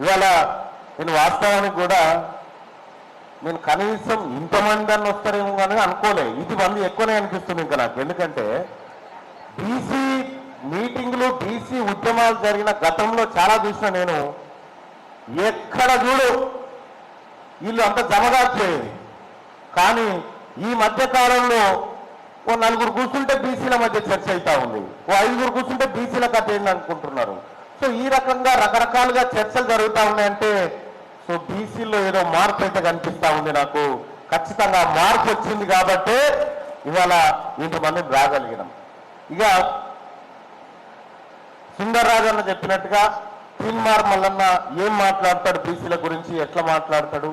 ఇవాళ నేను వాస్తవానికి కూడా నేను కనీసం ఇంతమంది అని వస్తారేమో కానీ అనుకోలే. ఇది మంది ఎక్కువనే అనిపిస్తుంది ఇంకా నాకు. ఎందుకంటే బీసీ మీటింగ్లు బీసీ ఉద్యమాలు జరిగిన గతంలో చాలా చూసిన నేను. ఎక్కడ చూడు వీళ్ళు అంత జమగాకపోయేది కానీ ఈ మధ్య కాలంలో ఓ నలుగురు కూర్చుంటే బీసీల మధ్య చర్చ అవుతా ఉంది. ఓ ఐదుగురు కూర్చుంటే బీసీల కథ ఏంది అనుకుంటున్నారు సో ఈ రకంగా రకరకాలుగా చర్చలు జరుగుతూ ఉన్నాయంటే సో బీసీలో ఏదో మార్పు అయితే కనిపిస్తా ఉంది నాకు. ఖచ్చితంగా మార్పు వచ్చింది కాబట్టి ఇవాళ ఇంతమంది రాగలిగినాం. ఇక సుందర్రాజు అన్న చెప్పినట్టుగా తిన్మార్ మల్లన్న ఏం మాట్లాడతాడు బీసీల గురించి ఎట్లా మాట్లాడతాడు?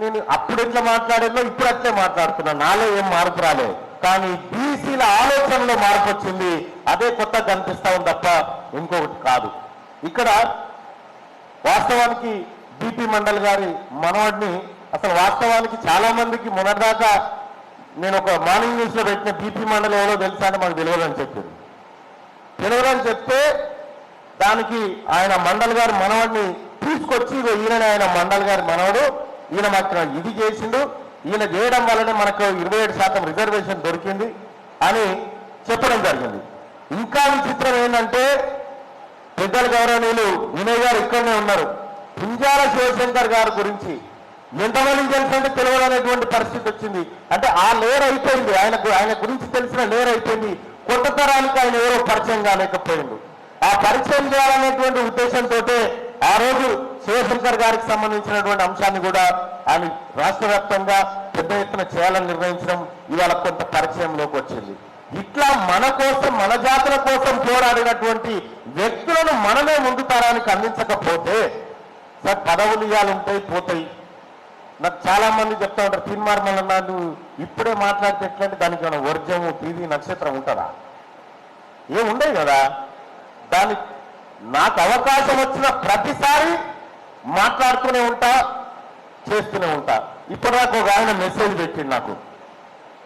నేను అప్పుడు ఎట్లా మాట్లాడేదో ఇప్పుడు అట్లే మాట్లాడుతున్నా. నాలో ఏం మార్పు రాలే. కానీ బీసీల ఆలోచనలో మార్పు వచ్చింది. అదే కొత్త కనిపిస్తా ఉంది తప్ప ఇంకొకటి కాదు. ఇక్కడ వాస్తవానికి బీపీ మండల్ గారి మనవడిని అసలు వాస్తవానికి చాలా మందికి మొన్నటిదాకా నేను ఒక మార్నింగ్ న్యూస్లో పెట్టిన బీపీ మండల్ ఎవరో తెలుసా అని మాకు తెలియదని చెప్పింది తెలియదని చెప్తే దానికి ఆయన మండల్ గారి మనవడిని తీసుకొచ్చి ఈయన ఆయన మండల్ గారి మనవడు ఈయన మాకు ఇది చేసిండు ఈయన చేయడం వల్లనే మనకు ఇరవై ఏడు శాతం రిజర్వేషన్ దొరికింది అని చెప్పడం జరిగింది. ఇంకా విచిత్రం ఏంటంటే పెద్దల గౌరవనీయులు వినయ్ గారు ఇక్కడనే ఉన్నారు. పింజాల శివశంకర్ గారి గురించి ఎంతమంది తెలుసంటే తెలియదనేటువంటి పరిస్థితి వచ్చింది. అంటే ఆ లేర్ అయిపోయింది. ఆయనకు ఆయన గురించి తెలిసిన లేర్ అయిపోయింది. కొత్త తరానికి ఆయన ఎవరో పరిచయం కాలేకపోయింది ఆ పరిచయం చేయాలనేటువంటి ఉద్దేశంతో ఆ రోజు శివశంకర్ గారికి సంబంధించినటువంటి అంశాన్ని కూడా ఆయన రాష్ట్ర వ్యాప్తంగా పెద్ద ఎత్తున చేయాలని నిర్ణయించడం ఇవాళ కొంత పరిచయంలోకి వచ్చింది. ఇట్లా మన కోసం మన జాతుల కోసం పోరాడినటువంటి వ్యక్తులను మనమే ముందు తరానికి అందించకపోతే సార్ పదవులు ఇవ్వాలి ఉంటాయి పోతాయి. నాకు చాలా మంది చెప్తా ఉంటారు తీన్మార్మల్ అన్నాడు ఇప్పుడే మాట్లాడితే ఎట్లంటే దానికి ఏమైనా వర్జము తీది నక్షత్రం ఉంటుందా? ఏం కదా? దాని నాకు అవకాశం వచ్చిన ప్రతిసారి మాట్లాడుతూనే ఉంటా చేస్తూనే ఉంటా. ఇప్పటిదాకా ఒక ఆయన మెసేజ్ పెట్టింది నాకు.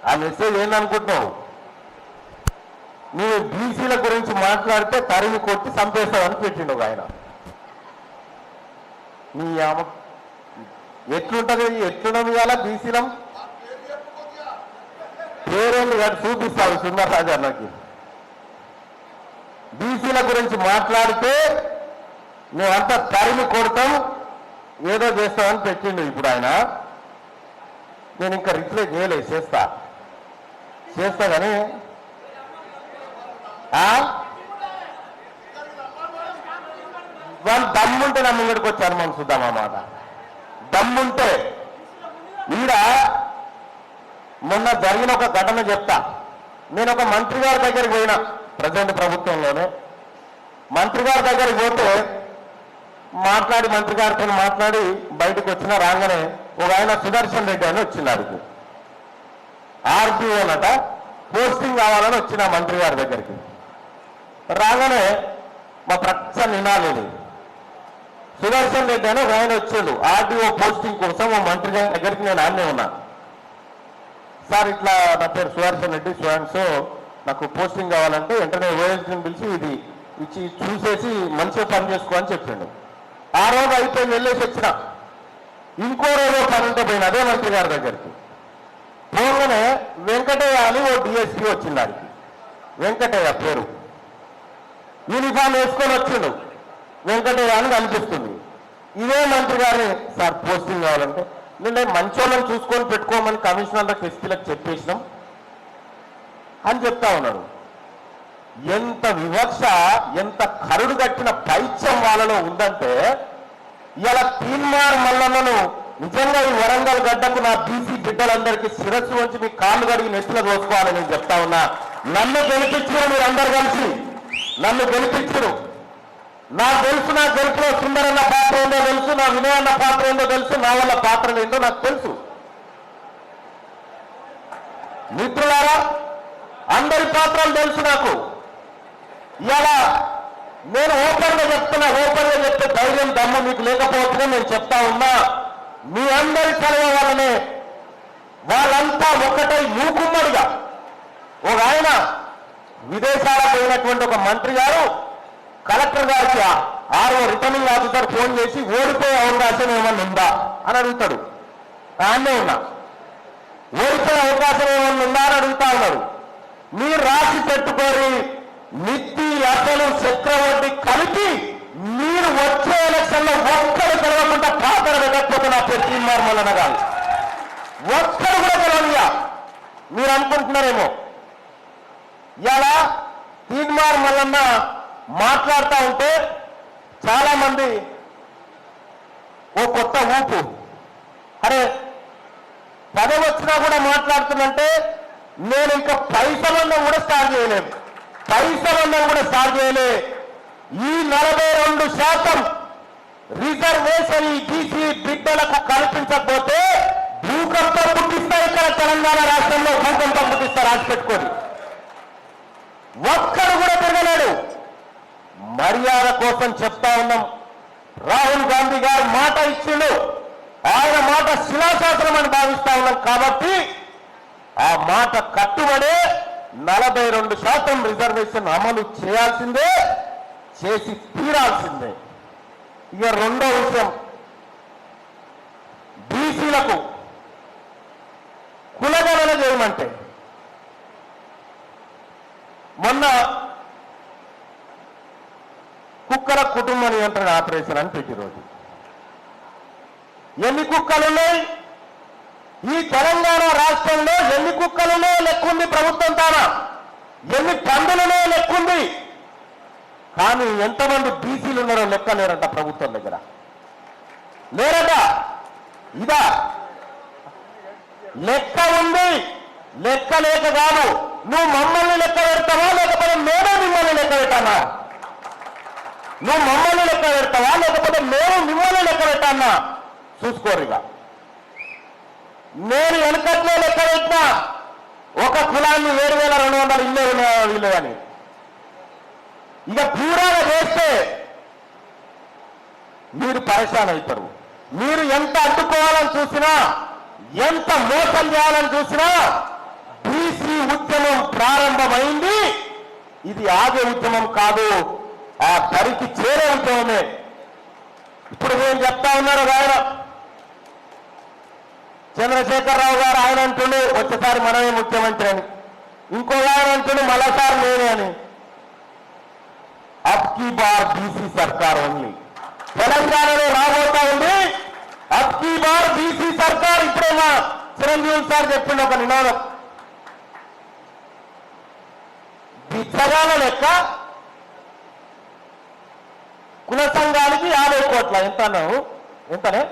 ఆ మెసేజ్ ఏందనుకుంటున్నావు? నువ్వు బీసీల గురించి మాట్లాడితే తరిగి కొట్టి చంపేస్తావని పెట్టిండు ఒక ఆయన. నీ ఆమె ఎట్లుంటది? ఎట్లున్నది ఇవాళ బీసీలం? పేరేళ్ళు కాదు చూపిస్తాడు సుందరరాజు అన్నకి. బీసీల గురించి మాట్లాడితే మేమంతా తరిమి కొడతాం ఏదో చేస్తామని పెట్టిండు ఇప్పుడు ఆయన. నేను ఇంకా రిప్లై చేయలేదు చేస్తా. చేస్తా కానీ వాళ్ళు దమ్ముంటే నా ముంగడికి వచ్చారు మనం చూద్దాం అన్నమాట దమ్ముంటే. ఈడ మొన్న జరిగిన ఒక ఘటన చెప్తా. నేను ఒక మంత్రి గారి దగ్గరికి పోయినా ప్రజెంట్ ప్రభుత్వంలోనే. మంత్రి గారి దగ్గరికి పోతే మాట్లాడి మంత్రి గారితో మాట్లాడి బయటకు వచ్చిన రాగానే ఒక ఆయన సుదర్శన్ రెడ్డి అని వచ్చింది ఆర్టీఓ ఆర్పీఓ పోస్టింగ్ కావాలని వచ్చిన మంత్రి గారి దగ్గరికి. రాగానే మా ప్రచ్చ నినాలేదు సుదర్శన్ రెడ్డి అని ఒక ఆయన వచ్చాడు. ఆర్డీఓ పోస్టింగ్ కోసం మా మంత్రి గారి దగ్గరికి నేను ఆమె ఉన్నా. సార్ ఇట్లా నా పేరు సుదర్శన్ రెడ్డి సో నాకు పోస్టింగ్ కావాలంటే వెంటనే ఓఎస్ని పిలిచి ఇది ఇచ్చి చూసేసి మంచిగా పని చేసుకో అని చెప్పిండు. ఆ రోజు అయిపోయి వెళ్ళేసి వచ్చిన. ఇంకో రోజు పని ఉంటే పోయిన అదే మంత్రి గారి దగ్గరికి. పోగానే వెంకటయ్య అని ఓ డిఎస్పీ వచ్చింది ఆడికి. వెంకటయ్య పేరు. యూనిఫామ్ వేసుకొని వచ్చిండు. వెంకటయ్య అని కనిపిస్తుంది. ఇదే మంత్రి గారిని సార్ పోస్టింగ్ కావాలంటే నిన్న మంచోళ్ళని చూసుకొని పెట్టుకోమని కమిషనర్లకు ఎస్పీలకు చెప్పేసినాం అని చెప్తా ఉన్నాడు ఎంత వివక్ష ఎంత కరుడు కట్టిన పైత్యం వాళ్ళలో ఉందంటే ఇలా తీన్మార్ మల్లన్నను నిజంగా ఈ వరంగల్ గడ్డకు నా బీసీ బిడ్డలందరికీ శిరస్సు వంచి మీ కాళ్ళు కడిగి నెత్తిలో దోసుకోవాలని నేను చెప్తా ఉన్నా. నన్ను గెలిపించిన మీరు అందరు కలిసి నన్ను గెలిపించరు. నాకు తెలుసు నా గెలుపులో సుందరన్న పాత్ర ఏందో తెలుసు నా వినయన్న పాత్ర ఏందో తెలుసు నా వల్ల పాత్రలు ఏందో నాకు తెలుసు. మిత్రులారా అందరి పాత్రలు తెలుసు నాకు. ఇలా నేను ఓపెన్గా చెప్తున్నా ఓపెన్గా చెప్తే ధైర్యం దమ్ము మీకు లేకపోతే నేను చెప్తా ఉన్నా. మీ అందరి సెలవు వల్లనే వాళ్ళంతా ఒకటై మూకుమ్మడిగా ఒక ఆయన విదేశాలకు పోయినటువంటి ఒక మంత్రి గారు కలెక్టర్ గారికి ఆరో రిటర్నింగ్ ఆఫీసర్ ఫోన్ చేసి ఓడిపోయే అవకాశం ఏమన్నా ఉందా అని అడుగుతాడు. దాన్నే ఉన్నా. ఓడిపోయే అవకాశం ఏమన్నా ఉందా అని అడుగుతా ఉన్నారు మీరు రాసి పెట్టుకోరి నిత్తి అసలు చక్రవర్తి కలిపి మీరు వచ్చే ఎలక్షన్లో ఒక్కరు గెలవకుండా పాత్ర పెట్టకపోతే నా పేరు తీర్మార్ ఒక్కరు కూడా గెలవనియా మీరు అనుకుంటున్నారేమో. ఇలా తీన్మార్ మల్లన్న మాట్లాడుతూ ఉంటే చాలా మంది ఓ కొత్త ఊపు. అరే పదవి వచ్చినా కూడా మాట్లాడుతుందంటే నేను ఇంకా పైసలన్నం కూడా స్టార్ట్ చేయలేదు పైసలన్నం కూడా స్టార్ట్ చేయలే. ఈ నలభై రెండు శాతం రిజర్వేషన్ ఈ బీసీ బిడ్డలకు కల్పించకపోతే భూకంపం పుట్టిస్తారు ఇక్కడ తెలంగాణ రాష్ట్రంలో. భూకంపం పుట్టిస్తారు రాసి పెట్టుకోండి. ఒక్కడు కూడా తిరగలేడు. మర్యాద కోసం చెప్తా ఉన్నాం. రాహుల్ గాంధీ గారు మాట ఇచ్చిండు. ఆయన మాట శిలాశాసనం అని భావిస్తా ఉన్నాం కాబట్టి ఆ మాట కట్టుబడే నలభై రెండు శాతం రిజర్వేషన్ అమలు చేయాల్సిందే చేసి తీరాల్సిందే. ఇక రెండో విషయం బీసీలకు కులగణన చేయమంటే. మొన్న కుక్కల కుటుంబ నియంత్రణ ఆపరేషన్ అని పెట్టి రోజు ఎన్ని కుక్కలు ఉన్నాయి ఈ తెలంగాణ రాష్ట్రంలో ఎన్ని కుక్కలున్నాయో లెక్కుంది ప్రభుత్వం తానా. ఎన్ని పందులున్నాయో లెక్కుంది. కానీ ఎంతమంది బీసీలు ఉన్నారో లెక్క లేరంట ప్రభుత్వం దగ్గర. లేరట? ఇదా? లెక్క ఉంది. లెక్క లేక కాదు. నువ్వు మమ్మల్ని లెక్క పెడతావా? లేకపోతే మేమే మిమ్మల్ని లెక్క పెట్టానా నువ్వు మమ్మల్ని లెక్క పెడతావా? లేకపోతే మేము మిమ్మల్ని లెక్క పెట్టానా చూసుకోరుగా. నేను వెనకట్లో లెక్క పెట్టినా ఒక కులాన్ని ఏడు వేల రెండు వందలు ఇల్లు ఉన్నాయా వీళ్ళు అని. ఇక పూరాగా చేస్తే మీరు పరేషాన్ అవుతారు. మీరు ఎంత అడ్డుకోవాలని చూసినా ఎంత మోసం చేయాలని చూసినా బీసీ ఉద్యమం ప్రారంభమైంది. ఇది ఆగే ఉద్యమం కాదు. ఆ పరికి చేరే ఉద్యమమే. ఇప్పుడు నేను చెప్తా ఉన్నారు ఆయన? చంద్రశేఖరరావు గారు ఆయన అంటుండే వచ్చేసారి మనమే ముఖ్యమంత్రి అని. ఇంకో ఆయన అంటుండే మరోసారి నేనే అని. అప్కి కీ బార్ బీసీ సర్కార్ ఓన్లీ. తెలంగాణలో రాబోతా ఉంది. అబ్ కీ బార్ బీసీ సర్కార్. ఇప్పుడే మా చిరంజీవి సార్ చెప్పిండు ఒక నినాదం. బిచ్చగాల లెక్క కుల సంఘానికి యాభై కోట్ల ఎంత అన్నావు? ఎంతనే?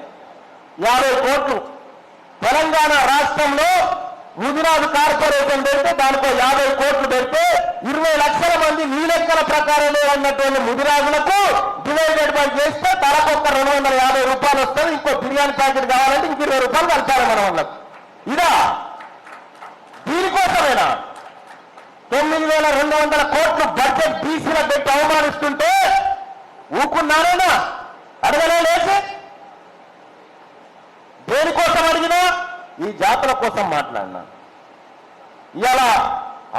యాభై కోట్లు. తెలంగాణ రాష్ట్రంలో ముదిరాజు కార్పొరేషన్ పెడితే దానికో యాభై కోట్లు పెడితే ఇరవై లక్షల మంది నీ లెక్కల ప్రకారమే ఉన్నటువంటి ముదిరాజులకు డివైడెడ్ బై చేస్తే తలకొక్క రెండు వందల యాభై రూపాయలు వస్తుంది. ఇంకో బిర్యానీ ప్యాకెట్ కావాలంటే ఇంక ఇరవై రూపాయలు కలపాలి మనం వాళ్ళకు ఇదా? తొమ్మిది వేల రెండు వందల కోట్లు బడ్జెట్ బీసీల పెట్టి అవమానిస్తుంటే ఊకున్నారేనా అడగలే లేచి? దేనికోసం అడిగినా? ఈ జాతుల కోసం మాట్లాడినా. ఇలా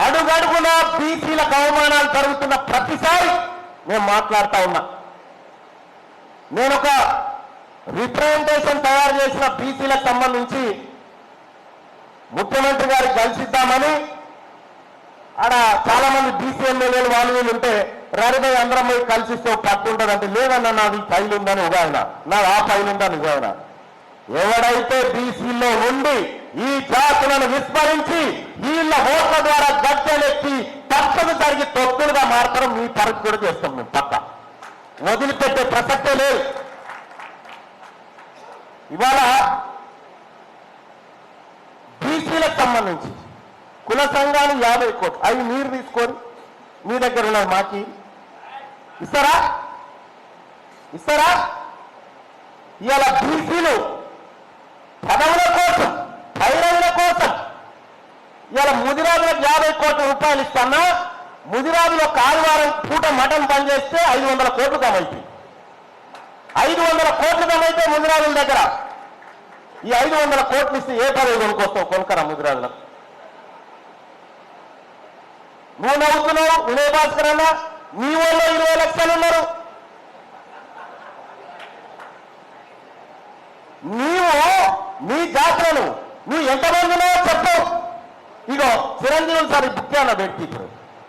అడుగడుగున బీసీలకు అవమానాలు జరుగుతున్న ప్రతిసారి నేను మాట్లాడుతా ఉన్నా. నేను ఒక రిప్రజెంటేషన్ తయారు చేసిన బీసీలకు సంబంధించి ముఖ్యమంత్రి గారికి కలిసిద్దామని ఆడ చాలా మంది బీసీ ఎమ్మెల్యేలు వాళ్ళు వీళ్ళు ఉంటే రరిపై అందరం పోయి కలిసిస్తే పట్టు ఉంటుందంటే లేదన్నా నాది ఫైల్ ఉందని ఉగాయన నాది ఆ ఫైల్ ఉందని ఉగాయన ఎవడైతే బీసీలో ఉండి ఈ జాతులను విస్మరించి వీళ్ళ ఓట్ల ద్వారా గడ్డలెత్తి తప్పని జరిగి తొత్తులుగా మారతారో మీ పరిస్థితి కూడా చేస్తాం మేము పక్క. వదిలిపెట్టే ప్రసక్తే లేదు. ఇవాళ బీసీలకు సంబంధించి కుల సంఘాలు యాభై కోట్లు. అవి మీరు తీసుకొని మీ దగ్గర ఉన్నది మాకి. ఇస్తారా? ఇస్తారా? ఇవాళ బీసీలు పదవుల కోసం పైరవుల కోసం ఇవాళ ముదిరాజులకు యాభై కోట్ల రూపాయలు ఇస్తానా? ముదిరాజులో కాలువారం పూట మటన్ పనిచేస్తే ఐదు వందల కోట్లు కమైతే ఐదు వందల కోట్లు కమైతే ముదిరాజుల దగ్గర. ఈ ఐదు వందల కోట్లు ఇస్తే ఏ పదవి కొనుక్కొస్తావు? కొనుకరా ముదిరాజులకు. నువ్వు నవ్వుతున్నావు వినయ్ భాస్కర్ అన్న నీ వాళ్ళు ఇరవై లక్షలు ఉన్నారు. నీవు నీ జాతరను నువ్వు ఎంతమంది ఉన్నావో చెప్పు. ఇగో చిరంజీవి సార్ బుక్ వ్యక్తి ఇప్పుడు.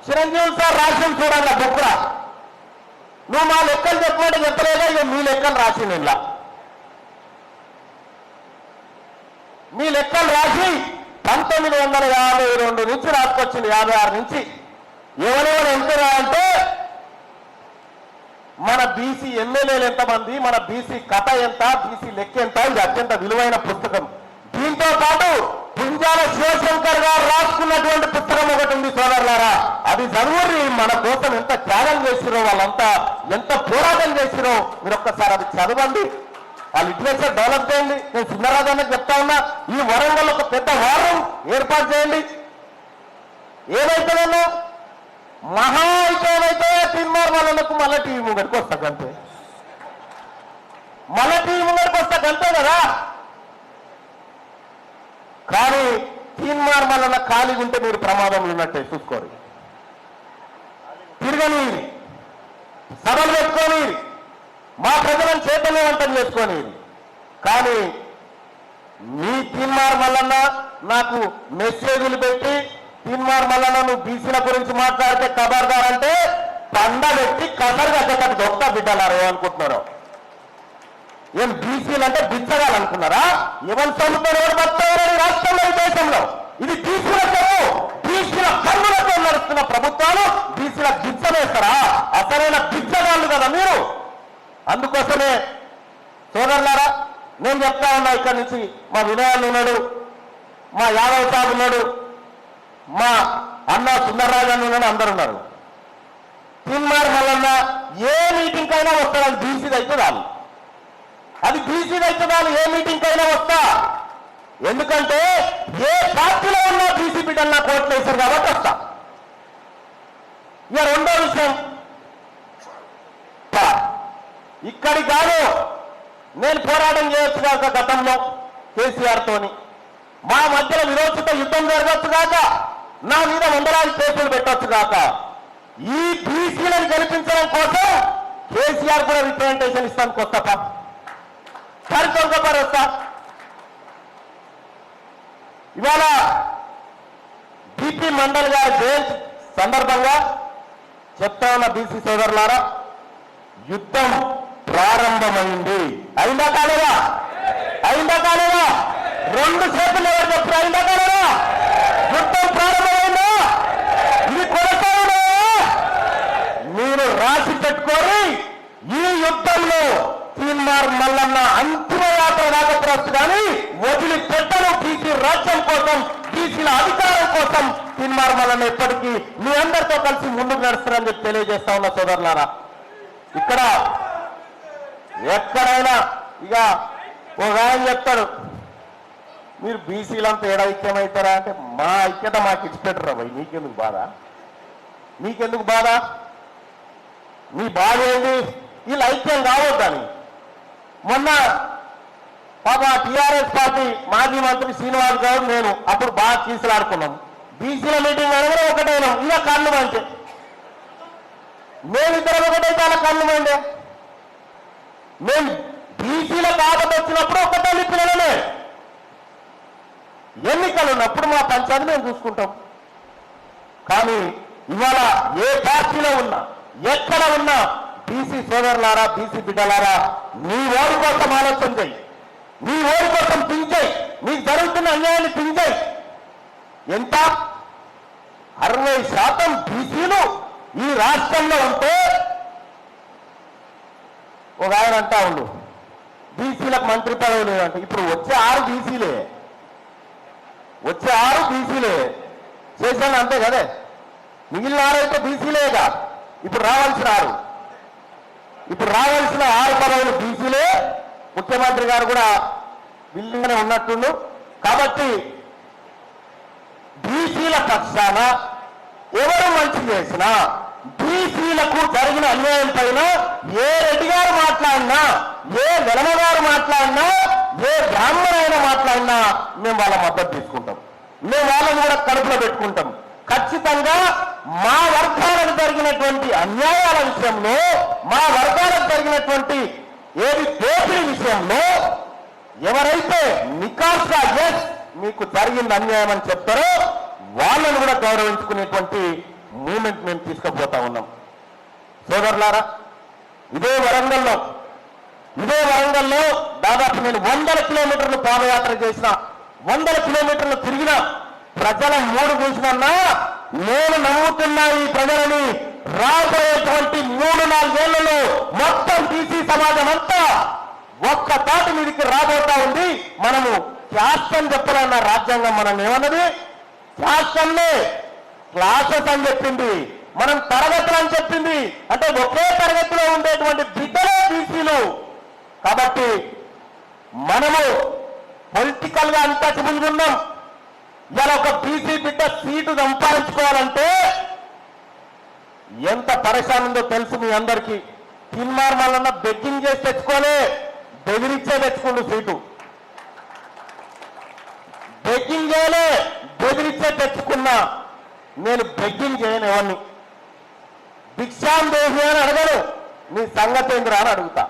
చిరంజీవి సార్ రాసిన చూడాలి బుక్ నువ్వు మా లెక్కలు చెప్పమంటే చెప్పలేదా? ఇక మీ లెక్కలు రాసి నిన్న మీ లెక్కలు రాసి పంతొమ్మిది వందల యాభై రెండు నుంచి రాసుకొచ్చింది యాభై ఆరు నుంచి. ఎవరెవరు ఎంతరా అంటే మన బీసీ ఎమ్మెల్యేలు ఎంతమంది మన బీసీ కథ ఎంత బీసీ లెక్క ఎంత ఇది అత్యంత విలువైన పుస్తకం. దీంతో పాటు పుంజాల శివశంకర్ గారు రాసుకున్నటువంటి పుస్తకం ఒకటి ఉంది సోదరులారా. అది చదువురి మన కోసం ఎంత త్యాగం చేసిరో వాళ్ళంతా ఎంత పోరాటం చేసిరో మీరు ఒక్కసారి అది చదవండి. ఆ లిటరేచర్ డెవలప్ చేయండి. నేను చిన్నరాజానికి చెప్తా ఉన్నా ఈ వరంగల్ ఒక పెద్ద వారం ఏర్పాటు చేయండి. ఏమైతుందన్నా? మహా అయితే ఏమైతే వాళ్ళకు మళ్ళీ టీవీ ముంగడికి వస్తా అంతే మళ్ళీ టీవీ ముంగడికి వస్తా అంతే కదా. కానీ తీన్మార్ మళ్ళీ ఖాళీగా ఉంటే మీరు ప్రమాదంలో ఉన్నట్టే చూసుకోరు. తిరగని సభలు పెట్టుకొని మా ప్రజలను చైతన్యవంతం చేసుకొని కానీ మీ తీన్మార్ మల్లన్న నాకు మెసేజ్లు పెట్టి తిమ్మార్ మల్లన్న నువ్వు బీసీల గురించి మాట్లాడితే ఖబర్దార్ అంటే పండ పెట్టి కసరు దొక్క బిడ్డలారు అనుకుంటున్నారు. ఏం బీసీలు అంటే బిచ్చగాలు అనుకున్నారా? ఎవరి ఎవరు బతారు రాష్ట్రంలో ఈ దేశంలో. ఇది బీసీల చెరువు బీసీల కన్నులతో నడుస్తున్న ప్రభుత్వాలు బీసీల బిచ్చలేస్తారా అసలైన బిచ్చగాళ్ళు కదా మీరు. అందుకోసమే సోదరులారా నేను చెప్తా ఉన్నా ఇక్కడి నుంచి మా వినయాలు ఉన్నాడు మా యాదవ్ సాబ్ ఉన్నాడు మా అన్న సుందరరాజు అన్న అందరు ఉన్నారు. తిన్మార్ మల్లన్న ఏ మీటింగ్ అయినా వస్తారు అది బీసీది అయితే వాళ్ళు అది బీసీది అయితే వాళ్ళు ఏ మీటింగ్ అయినా వస్తా. ఎందుకంటే ఏ పార్టీలో ఉన్నా బీసీ బిడ్డలు నా కోట్లు వేశారు కాబట్టి వస్తా. ఇక రెండో విషయం. ఇక్కడి కాదు నేను పోరాటం చేయొచ్చు కాక గతంలో కేసీఆర్ తోని. మా మధ్యలో విరోచిత యుద్ధం జరగచ్చు కాక నా మీద వందలాది కేసులు పెట్టొచ్చు కాక ఈ బీసీలను గెలిపించడం కోసం కేసీఆర్ కూడా రిప్రజెంటేషన్ ఇస్తాను కొత్త సరికొంగపారు వస్తా ఇవాళ బీపీ మండల్ గారి జయంతి సందర్భంగా చెప్తా ఉన్న బీసీ సోదరులారా యుద్ధం ప్రారంభమైంది. అయిందా కాలేదా? అయిందా కాలేదా? రెండు చేతులు ఎవరు చెప్పారు అయిందా యుద్ధం ప్రారంభమైందా? ఇది కొనసాగుదా? మీరు రాసి పెట్టుకొని ఈ యుద్ధంలో తీన్మార్ మల్లన్న అంతిమ యాత్ర రాకపోవచ్చు కానీ వదిలి పెట్టను బీసీ రాజ్యం కోసం బీసీల అధికారం కోసం తీన్మార్ మల్లన్న ఎప్పటికీ మీ అందరితో కలిసి ముందుకు నడుస్తారని చెప్పి తెలియజేస్తా ఉన్న సోదరులారా. ఇక్కడ ఎక్కడైనా ఇక ఒక ఆయన చెప్తాడు. మీరు బీసీలంతా ఏడ ఐక్యమవుతారా అంటే మా ఐక్యత మాకు ఇచ్చిపెట్టరా భయ్ నీకెందుకు బాధ? నీకెందుకు బాధ? మీ బాధ ఏంటి వీళ్ళు ఐక్యం కావద్దని. మొన్న పాప టీఆర్ఎస్ పార్టీ మాజీ మంత్రి శ్రీనివాస్ గౌడ్ నేను అప్పుడు బాగా కీసులాడుకున్నాం. బీసీల మీటింగ్ అనగా ఒకటైనా ఇలా కళ్ళు మంచి. మేమిద్దరం ఒకటైతే అలా కళ్ళు మండే మేము బీసీల కాబట్టి వచ్చినప్పుడు ఒకటే తల్లి పిల్లలనే ఎన్నికలు ఉన్నప్పుడు మా పంచాయతీ మేము చూసుకుంటాం. కానీ ఇవాళ ఏ పార్టీలో ఉన్నా ఎక్కడ ఉన్నా బీసీ సోదరులారా బీసీ బిడ్డలారా నీ ఓడి కోసం ఆలోచన చేయి. నీ ఓడి కోసం పించాయి నీకు జరుగుతున్న అన్యాయాన్ని పించాయి ఎంత? అరవై శాతం బీసీలు ఈ రాష్ట్రంలో ఉంటే ఒక ఆయన అంటా ఉండు బీసీలకు మంత్రి పదవులు లేదంటే ఇప్పుడు వచ్చే ఆరు బీసీలే. వచ్చే ఆరు బీసీలే. చేశాను అంతే కదే. మిగిలిన ఆరు అయితే బీసీలేగా ఇప్పుడు రావాల్సిన ఆరు. ఇప్పుడు రావాల్సిన ఆరు పదవులు బీసీలే. ముఖ్యమంత్రి గారు కూడా బిల్లుగానే ఉన్నట్టుండు. కాబట్టి బీసీల పక్షాన ఎవరు మంచి చేసినా బీసీలకు జరిగిన అన్యాయం పైన ఏ రెడ్డి గారు మాట్లాడినా ఏ వెలమ మాట్లాడినా ఏ బ్రాహ్మణ మాట్లాడినా మేము వాళ్ళ మద్దతు తీసుకుంటాం. మేము వాళ్ళని కూడా కడుపులో పెట్టుకుంటాం. ఖచ్చితంగా మా వర్గాలకు జరిగినటువంటి అన్యాయాల విషయంలో మా వర్గాలకు జరిగినటువంటి ఏది దోపిడీ విషయంలో మీకు జరిగింది అన్యాయం అని చెప్తారో వాళ్ళను కూడా గౌరవించుకునేటువంటి మూమెంట్ మేము తీసుకుపోతా ఉన్నాం. సోదరులారా ఇదే వరంగల్లో ఇదే వరంగల్లో దాదాపు నేను వందల కిలోమీటర్లు పాదయాత్ర చేసిన వందల కిలోమీటర్లు తిరిగిన ప్రజల మూడు చూసినన్నా నేను నమ్ముతున్నా ఈ ప్రజలని రాబోయేటువంటి మూడు నాలుగేళ్ళలో మొత్తం బీసీ సమాజం అంతా ఒక్క తాటి మీదకి రాబోతా ఉంది. మనము శాస్త్రం చెప్పాలన్న రాజ్యాంగం మనం ఏమన్నది? శాస్త్రంలో క్లాసెస్ అని చెప్పింది మనం తరగతులు అని చెప్పింది. అంటే ఒకే తరగతిలో ఉండేటువంటి బిడ్డలే బీసీలు. కాబట్టి మనము పొలిటికల్గా అన్టచబుల్ ఉన్నాం ఇలా ఒక బీసీ బిడ్డ సీటు సంపాదించుకోవాలంటే ఎంత పరేషాన్ ఉందో తెలుసు మీ అందరికీ. తిన్మార్ మల్లన్న బెట్టింగ్ చేసి తెచ్చుకోలే. బెదిరిచ్చే తెచ్చుకుండు సీటు. బెగ్గింగ్ చేయలే బెదిరిచ్చే తెచ్చుకున్నా. నేను బెగ్గింగ్ చేయను ఎవరిని. భిక్షాం దేశి అని అడగను నీ సంగతి ఏందిరా అని అడుగుతా.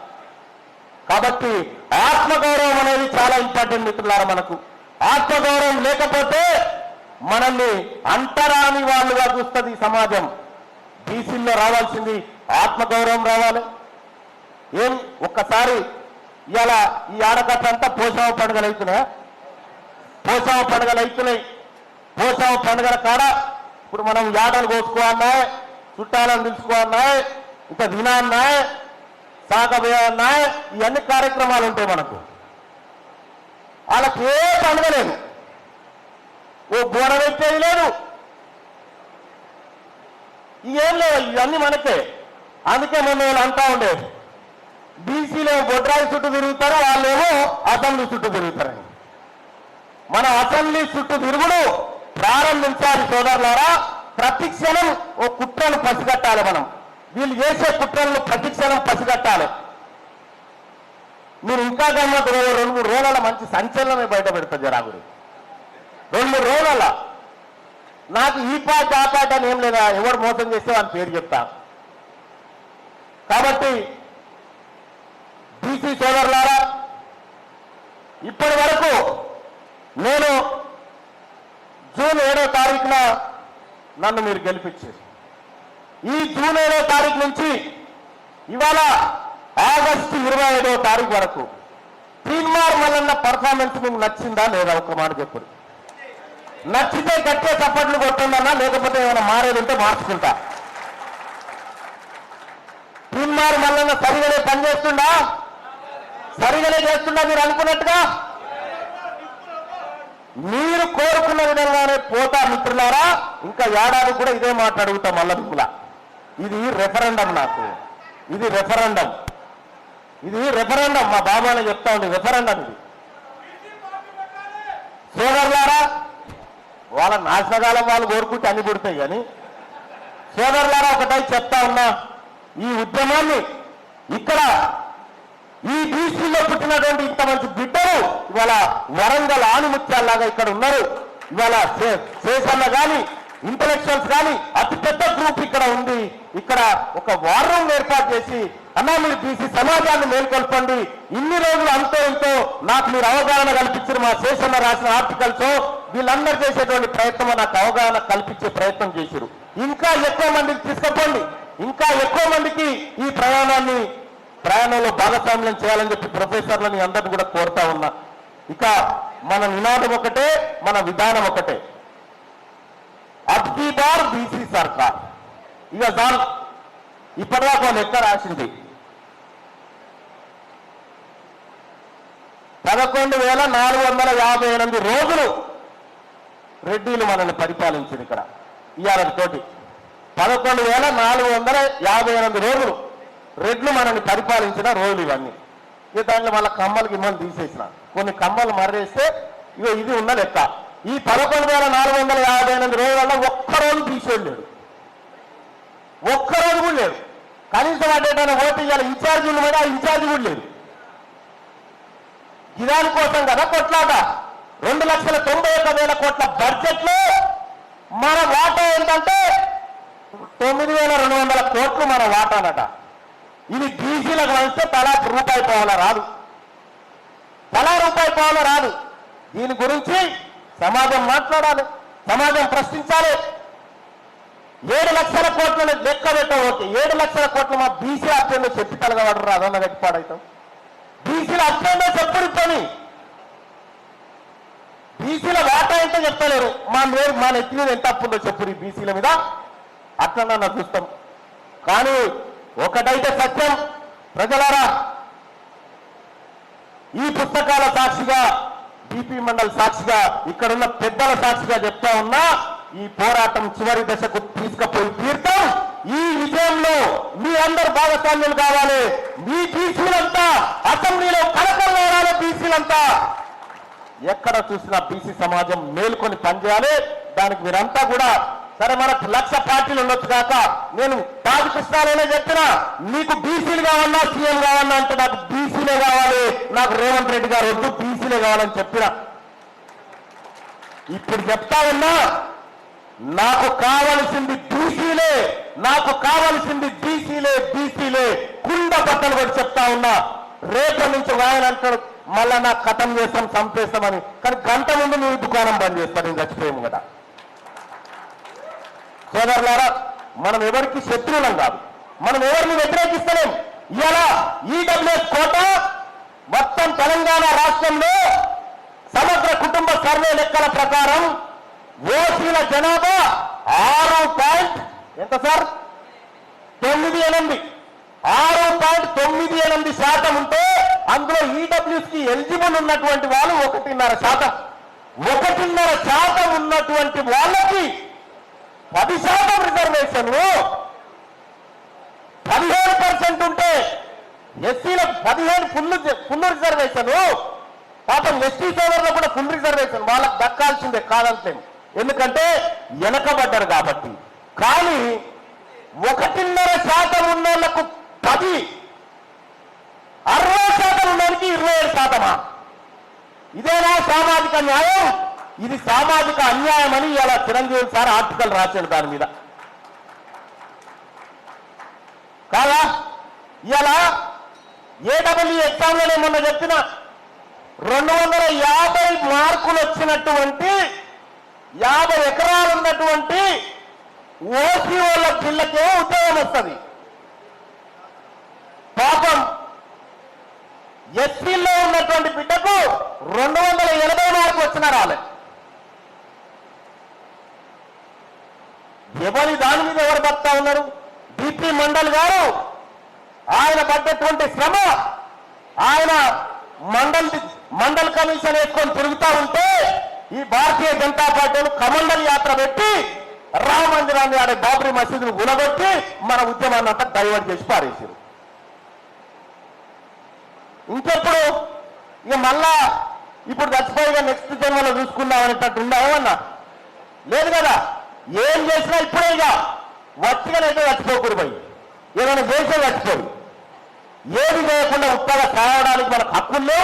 కాబట్టి ఆత్మగౌరవం అనేది చాలా ఇంపార్టెంట్ మిత్రులారా మనకు. ఆత్మగౌరవం లేకపోతే మనల్ని అంటరాని వాళ్ళుగా చూస్తుంది ఈ సమాజం. బీసీల్లో రావాల్సింది ఆత్మగౌరవం రావాలి. ఏం ఒక్కసారి ఇవాళ ఈ ఆడకట్టంతా పోషావ పండుగలు అవుతున్నాయా పోషావ పండుగలు అవుతున్నాయి పోషావ పండుగల కాడ ఇప్పుడు మనం యాడలు కోసుకోవాలన్నాయి చుట్టాలను పిలుచుకోవాలన్నాయి ఇంకా వినాన్నాయి సాగబోయాలన్నాయి ఇవన్నీ కార్యక్రమాలు ఉంటాయి మనకు. వాళ్ళకి ఏ పండుగ లేదు. ఓ బోడ పెట్టేది లేదు. ఏం లేవు ఇవన్నీ మనకే. అందుకే మొన్న వాళ్ళు అంటా ఉండే బీసీలో బొడ్రాయి చుట్టూ తిరుగుతారు వాళ్ళేమో అసెంబ్లీ చుట్టూ తిరుగుతారని మన అసెంబ్లీ చుట్టూ తిరుగుడు ప్రారంభించాలి సోదరులారా. ప్రతి క్షణం ఓ కుట్రను పసిగట్టాలి మనం. వీళ్ళు చేసే కుట్రలను ప్రతిక్షణం పసిగట్టాలి. మీరు ఇంకా కన్నా రెండు మూడు రోజుల మంచి సంచలనమే బయట పెడతారు జరాగుడు రెండు మూడు రోజుల నాకు ఈ పాట ఆ పాట అని ఏం లేదా ఎవరు మోసం చేస్తే వాళ్ళ పేరు చెప్తా. కాబట్టి బీసీ సోదరులారా ఇప్పటి వరకు నేను జూన్ ఏడో తారీఖున నన్ను మీరు గెలిపించారు. ఈ జూన్ ఐదో తారీఖు నుంచి ఇవాళ ఆగస్టు ఇరవై ఐదో తారీఖు వరకు తీన్మార్ మల్లన్న పర్ఫార్మెన్స్ మీకు నచ్చిందా లేదా? ఒక మాట చెప్పు నచ్చితే గట్టే చప్పట్లు కొట్టుందన్నా లేకపోతే ఏమైనా మారేది ఉంటే మార్చుకుంటా. తీన్మార్ మల్లన్న సరిగానే పనిచేస్తుండా సరిగానే చేస్తుండా మీరు అనుకున్నట్టుగా? మీరు కోరుకున్న విధంగానే పోతా మిత్రులారా ఇంకా ఏడాది కూడా ఇదే మాట్లాడుగుతాం అడుగుతా మల్ల ఇది రెఫరెండం నాకు. ఇది రెఫరెండం ఇది రెఫరెండం మా బాబాని చెప్తా ఉంది రెఫరెండం ఇది. సోదరులారా వాళ్ళ నాశనకాలం వాళ్ళు కోరుకుంటే అన్ని పుడతాయి కానీ సోదరులారా ఒకటై చెప్తా ఉన్నా ఈ ఉద్యమాన్ని ఇక్కడ ఈ బీసీలో పుట్టినటువంటి ఇంత మంచి బిడ్డలు ఇవాళ వరంగల్ ఆణిముత్యాల్లాగా ఇక్కడ ఉన్నారు. ఇవాళ శేషన్న కానీ ఇంటలెక్చువల్స్ కానీ అతి పెద్ద గ్రూప్ ఇక్కడ ఉంది. ఇక్కడ ఒక వార్ రూమ్ ఏర్పాటు చేసి అన్నా మీరు బీసీ సమాజాన్ని మేల్కొల్పండి. ఇన్ని రోజులు అంతో ఇంతో నాకు మీరు అవగాహన కల్పించిన మా శేషన్న రాసిన ఆర్టికల్స్ వీళ్ళందరూ చేసేటువంటి ప్రయత్నం నాకు అవగాహన కల్పించే ప్రయత్నం చేశారు ఇంకా ఎక్కువ మందికి తీసుకపోండి. ఇంకా ఎక్కువ మందికి ఈ ప్రయాణాన్ని ప్రయాణంలో భాగస్వామ్యం చేయాలని చెప్పి ప్రొఫెసర్లని అందరిని కూడా కోరుతా ఉన్నా. ఇక మన నినాదం ఒకటే మన విధానం ఒకటే. అబ్కీ బార్ బీసీ సర్కార్. ఇక సార్ ఇప్పటిదాకా లెక్క రాసింది. పదకొండు వేల నాలుగు వందల యాభై ఎనిమిది రోజులు రెడ్డిలు మనల్ని పరిపాలించింది ఇక్కడ ఇవాళ తోటి. పదకొండు వేల నాలుగు వందల యాభై ఎనిమిది రోజులు రెడ్లు మనల్ని పరిపాలించిన రోజులు ఇవన్నీ. ఇక దాంట్లో మళ్ళీ కమ్మలు గిమ్మలు తీసేసిన. కొన్ని కమ్మలు మర్రేస్తే ఇక ఇది ఉన్న లెక్క. ఈ పదకొండు వేల నాలుగు వందల యాభై ఎనిమిది రోజులలో ఒక్క రోజు ఒక్కరోజు ఒక్క రోజు కూడా లేడు. కనీసం అడ్డేటైనా ఓటు ఇవ్వాలి ఇన్ఛార్జీలు కూడా ఆ ఇన్ఛార్జి కూడా లేదు ఇదాని కోసం కదా కొట్లాట. రెండు లక్షల తొంభై ఒక్క వేల కోట్ల బడ్జెట్లో మన వాటా ఏంటంటే తొమ్మిది వేల రెండు వందల కోట్లు మన వాటానట. ఇది బీసీలకు వస్తే తలా రూపాయి పోవాల రాదు. తలా రూపాయి పోవాల రాదు. దీని గురించి సమాజం మాట్లాడాలి సమాజం ప్రశ్నించాలి. ఏడు లక్షల కోట్లను లెక్క పెట్టవచ్చు ఏడు లక్షల కోట్లు మా బీసీ అర్థంలో చెప్పి తలగబడరు అదన్న గట్టిపాడైతాం బీసీల అర్థంలో చెప్పుడు పని బీసీల వాటా ఎంత చెప్తలేరు. మా మేరు మా నెత్తి మీద ఎంత అప్పుందో చెప్పుడు ఈ బీసీల మీద. అట్లన్నా చూస్తాం కానీ ఒకటైతే సత్యం. ప్రజలారా ఈ పుస్తకాల సాక్షిగా టీపీ మండల్ సాక్షిగా ఇక్కడున్న పెద్దల సాక్షిగా చెప్తా ఉన్నా ఈ పోరాటం చివరి దశకు తీసుకుపోయి తీర్థం ఈ విజయంలో మీ అందరు భాగస్వామ్యులు కావాలి. మీ బీసీలంతా అసెంబ్లీలో కలకలు వేయాలి బీసీలంతా. ఎక్కడ చూసినా బీసీ సమాజం మేల్కొని పనిచేయాలి. దానికి మీరంతా కూడా సరే మనకు లక్ష పార్టీలు ఉండొచ్చు కాక నేను తాజు కృష్ణాలనే చెప్పిన నీకు బీసీలు కావాలన్నా సీఎం కావాలన్నా అంటే నాకు బీసీలే కావాలి నాకు రేవంత్ రెడ్డి గారు వద్దు బీసీలే కావాలని చెప్పిన. ఇప్పుడు చెప్తా ఉన్నా నాకు కావలసింది బీసీలే నాకు కావలసింది బీసీలే బీసీలే. కుండ బట్టలు కూడా చెప్తా ఉన్నా. రేపటి నుంచి ఆయన అంటాడు మళ్ళా నాకు కథం చేస్తాం చంపేస్తామని. కానీ గంట ముందు నువ్వు దుకాణం బంద్ చేస్తాను నేను చచ్చిపోయాము కదా. సోదరులారా మనం ఎవరికి శత్రువులం కాదు. మనం ఎవరిని వ్యతిరేకిస్తలేం. ఇలా ఈడబ్ల్యూఎస్ కోట మొత్తం తెలంగాణ రాష్ట్రంలో సమగ్ర కుటుంబ సర్వే లెక్కల ప్రకారం ఓసీల జనాభా ఆరు పాయింట్ ఎంత సార్? తొమ్మిది ఎనిమిది. ఆరు పాయింట్ తొమ్మిది ఎనిమిది శాతం ఉంటే అందులో ఈడబ్ల్యూస్ ఎలిజిబుల్ ఉన్నటువంటి వాళ్ళు ఒకటిన్నర శాతం. ఒకటిన్నర శాతం ఉన్నటువంటి వాళ్ళకి పది శాతం రిజర్వేషన్ పదిహేను పర్సెంట్ ఉంటే ఎస్సీలకు పదిహేను ఫుల్ ఫుల్ రిజర్వేషన్ పాపం ఎస్టీ సోదరులకు కూడా ఫుల్ రిజర్వేషన్ వాళ్ళకి దక్కాల్సిందే కాదంటలేము ఎందుకంటే వెనకబడ్డారు కాబట్టి. కానీ ఒకటిన్నర శాతం ఉన్న వాళ్ళకు పది అరవై శాతం ఉన్నోళ్ళకి ఇరవై ఏడు శాతమా? ఇదేనా సామాజిక న్యాయం? ఇది సామాజిక అన్యాయం అని ఇలా చిరంజీవి సార్ ఆర్టికల్ రాశాడు దాని మీద. కాదా? ఇలా ఏడబ్ల్యూ ఎగ్జామ్లోనే మొన్న చెప్పిన రెండు వందల యాభై మార్కులు వచ్చినటువంటి యాభై ఎకరాలు ఉన్నటువంటి ఓసీ వాళ్ళ పిల్లకే ఉద్యోగం వస్తుంది. పాపం ఎస్సీలో ఉన్నటువంటి బిడ్డకు రెండు వందల ఎనభై మార్కులు వచ్చిన రాలేదు ఎవరి దాని మీద ఎవరు పడతా ఉన్నారు? బీపీ మండల్ గారు ఆయన పడ్డటువంటి శ్రమ ఆయన మండల్ మండల్ కమిషన్ వేసుకొని తిరుగుతా ఉంటే ఈ భారతీయ జనతా పార్టీలు కమండల్ యాత్ర పెట్టి రామ మందిరాన్ని ఆడే బాబ్రీ మసీదును గుణగొట్టి మన ఉద్యమాన్ని అంతా డైవర్ట్ చేసి పారేసారు ఇంకెప్పుడు ఇక మళ్ళా ఇప్పుడు చచ్చిపోయిగా నెక్స్ట్ జన్మలో చూసుకుందాం అనేటట్టు ఉందా ఏమన్నా? లేదు కదా? ఏం చేసినా ఇప్పుడే ఇక వచ్చినైతే చచ్చిపోకూడదు పోయి. ఏమైనా చేసే చచ్చిపోయి ఏది చేయకుండా ఉత్తగా సాగడానికి మన హక్కుల్లో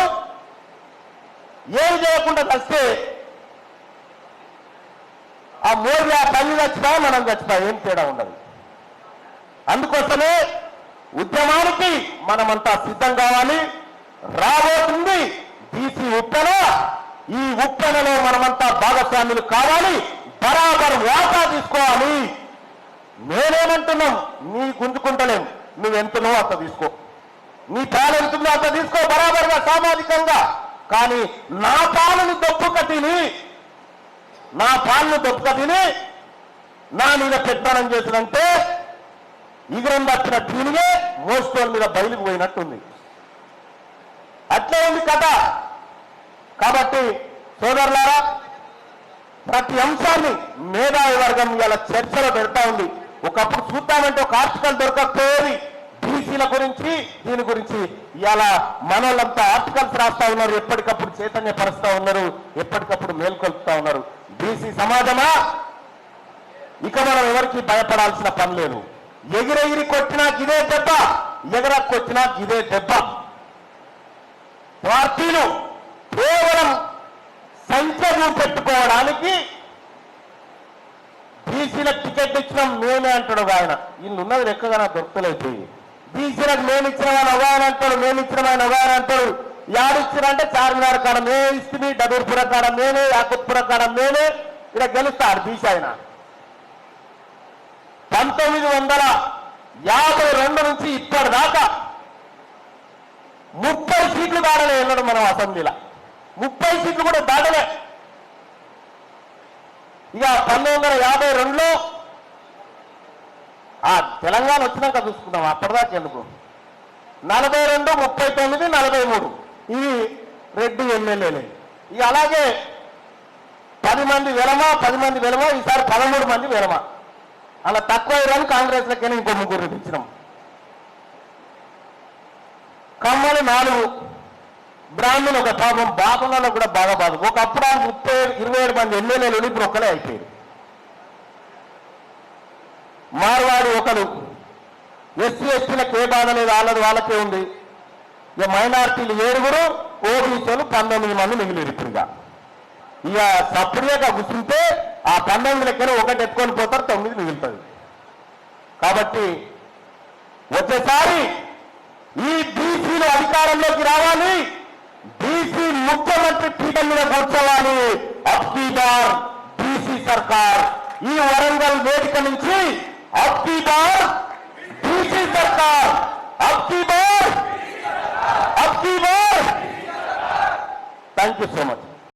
ఏది చేయకుండా చస్తే ఆ మోడీ ఆ తల్లి చచ్చినా మనం చచ్చినా ఏం తేడా ఉండదు. అందుకోసమే ఉద్యమానికి మనమంతా సిద్ధం కావాలి. రాబోతుంది బీసీ ఉప్పెన. ఈ ఉప్పెనలో మనమంతా భాగస్వాములు కావాలి. బరాబర్ వాటా తీసుకోవాలి. నేనేమంటున్నాం నీ గుంజుకుంటలేం నువ్వెంతనో అంత తీసుకో. నీ పాలు ఎంతుందో అంత తీసుకో బరాబర్గా సామాజికంగా. కానీ నా పాలను దొప్పుక తిని నా పాలను దొప్పుక తిని నా మీద పెత్తనం చేసినంటే ఇగురం తప్పిన దీనిగే మోస్తోల మీద బయలుకు పోయినట్టుంది. అట్లే ఉంది కథ. కాబట్టి సోదరులారా ప్రతి అంశాన్ని మేధావి వర్గం ఇలా చర్చలో పెడతా ఉంది. ఒకప్పుడు చూద్దామంటే ఒక ఆర్టికల్ దొరకకపోయేది. బీసీల గురించి దీని గురించి ఇలా మనోళ్ళంతా ఆర్టికల్స్ రాస్తా ఉన్నారు. ఎప్పటికప్పుడు చైతన్యపరుస్తా ఉన్నారు. ఎప్పటికప్పుడు మేల్కొల్పుతా ఉన్నారు. బీసీ సమాజమా? ఇక మనం ఎవరికి భయపడాల్సిన పని లేదు. ఎగిరెగిరి కొట్టినా ఇదే దెబ్బ ఎగరక్ ఇదే దెబ్బ. పార్టీలు కేవలం సంఖ్యను పెట్టుకోవడానికి బీసీలకు టికెట్ ఇచ్చినాం మేమే అంటాడు ఆయన. వీళ్ళు ఉన్నది లెక్కగా నాకు దొరకలేదు బీసీలకు మేము ఇచ్చిన ఆయన అవ్వాలని అంటాడు మేము ఇచ్చిన ఆయన అవ్వాలని అంటాడు యాడిచ్చిరంటే చార్మినార్ కాడ మేమే ఇస్తుంది డబూర్పుర కాడ మేమే యాకుత్పుర కాడ మేమే ఇక్కడ గెలుస్తాడు బీసీ ఆయన. పంతొమ్మిది వందల యాభై రెండు నుంచి ఇప్పటిదాకా ముప్పై సీట్లు దాడలే వెళ్ళడం మనం అసెంబ్లీలో. ముప్పై సీట్లు కూడా దాటలే. ఇక పంతొమ్మిది వందల యాభై రెండులో ఆ తెలంగాణ వచ్చినాక చూసుకుందాం అప్పటిదాకా ఎందుకు? నలభై రెండు ముప్పై తొమ్మిది నలభై మూడు. ఇవి రెడ్డి ఎమ్మెల్యేలే. ఇక అలాగే పది మంది వెలమ పది మంది వెలమ ఈసారి పదమూడు మంది వెలమ. అలా తక్కువ అయ్యారని కాంగ్రెస్లకైనా ఇంకో ముగ్గురు ఇచ్చినాం కమ్మలు నాలుగు. బ్రాహ్మణులు ఒక పాపం బాపంలో కూడా బాగా బాధ. ఒకప్పుడు ఆయన ముప్పై ఇరవై ఏడు మంది ఎమ్మెల్యేలు ఉండి ఇప్పుడు ఒక్కలే అయిపోయారు. మార్వాడి ఒకడు ఎస్సీ ఎస్టీలకు ఏ బాధ లేదు వాళ్ళది వాళ్ళకే ఉంది. ఇక మైనార్టీలు ఏడుగురు ఓబీసీలు పంతొమ్మిది మంది మిగిలిరు ఇప్పుడుగా ఇక. సపరేట్గా కూర్చుంటే ఆ పంతొమ్మిది లెక్కన ఒకటి ఎత్తుకొని పోతారు తొమ్మిది మిగులుతుంది కాబట్టి వచ్చేసారి ఈ బీసీలు అధికారంలోకి రావాలి. బీసీ ముఖ్యమంత్రి పీఠం మీద కూర్చోవాలి అబ్కీ బార్ బీసీ సర్కార్ ఈ వరంగల్ వేదిక నుంచి అబ్కీ బార్ బీసీ సర్కార్ అబ్కీ బార్ అబ్కీ bar. Thank you so much